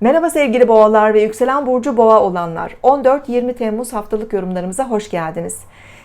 Merhaba sevgili boğalar ve yükselen burcu boğa olanlar. 14-20 Temmuz haftalık yorumlarımıza hoş geldiniz.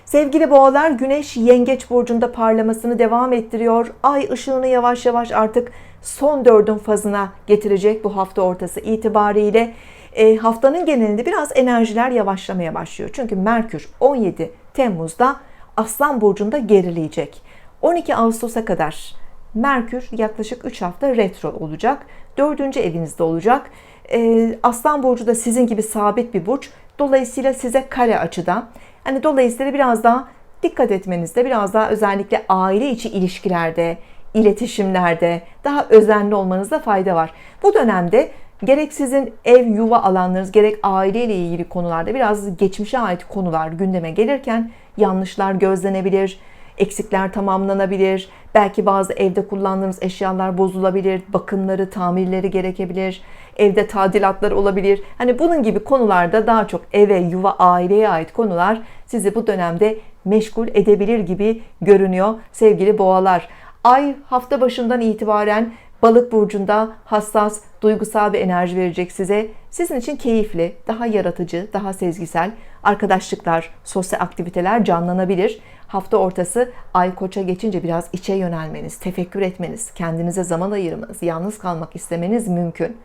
Sevgili boğalar güneş yengeç burcunda parlamasını devam ettiriyor. Ay ışığını yavaş yavaş artık son dördün fazına getirecek bu hafta ortası itibariyle. E, haftanın genelinde biraz enerjiler yavaşlamaya başlıyor. Çünkü Merkür 17 Temmuz'da Aslan burcunda gerileyecek. 12 Ağustos'a kadar Merkür yaklaşık 3 hafta retro olacak. 4. evinizde olacak. Ee, Aslan burcu da sizin gibi sabit bir burç. Dolayısıyla size kare açıda. Hani dolayısıyla biraz daha dikkat etmenizde, biraz daha özellikle aile içi ilişkilerde, iletişimlerde daha özenli olmanızda fayda var. Bu dönemde gerek sizin ev yuva alanlarınız gerek aileyle ilgili konularda biraz geçmişe ait konular gündeme gelirken yanlışlar gözlenebilir, eksikler tamamlanabilir. Belki bazı evde kullandığınız eşyalar bozulabilir, bakımları, tamirleri gerekebilir. Evde tadilatlar olabilir. Hani bunun gibi konularda daha çok eve, yuva, aileye ait konular sizi bu dönemde meşgul edebilir gibi görünüyor sevgili boğalar. Ay hafta başından itibaren Balık burcunda hassas, duygusal bir enerji verecek size. Sizin için keyifli, daha yaratıcı, daha sezgisel arkadaşlıklar, sosyal aktiviteler canlanabilir. Hafta ortası ay koça geçince biraz içe yönelmeniz, tefekkür etmeniz, kendinize zaman ayırmanız, yalnız kalmak istemeniz mümkün.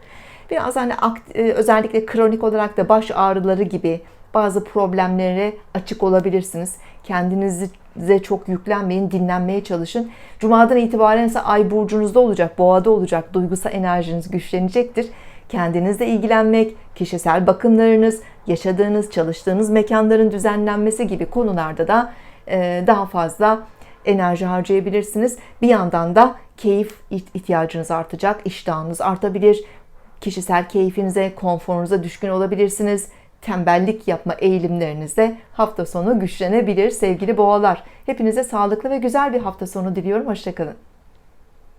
Biraz hani e, özellikle kronik olarak da baş ağrıları gibi bazı problemlere açık olabilirsiniz. Kendinize çok yüklenmeyin, dinlenmeye çalışın. Cuma'dan itibaren ise ay burcunuzda olacak, boğada olacak. Duygusal enerjiniz güçlenecektir. Kendinizle ilgilenmek, kişisel bakımlarınız, yaşadığınız, çalıştığınız mekanların düzenlenmesi gibi konularda da e, daha fazla enerji harcayabilirsiniz. Bir yandan da keyif ihtiyacınız artacak, iştahınız artabilir. Kişisel keyfinize, konforunuza düşkün olabilirsiniz tembellik yapma eğilimlerinizde hafta sonu güçlenebilir sevgili boğalar. Hepinize sağlıklı ve güzel bir hafta sonu diliyorum. Hoşçakalın.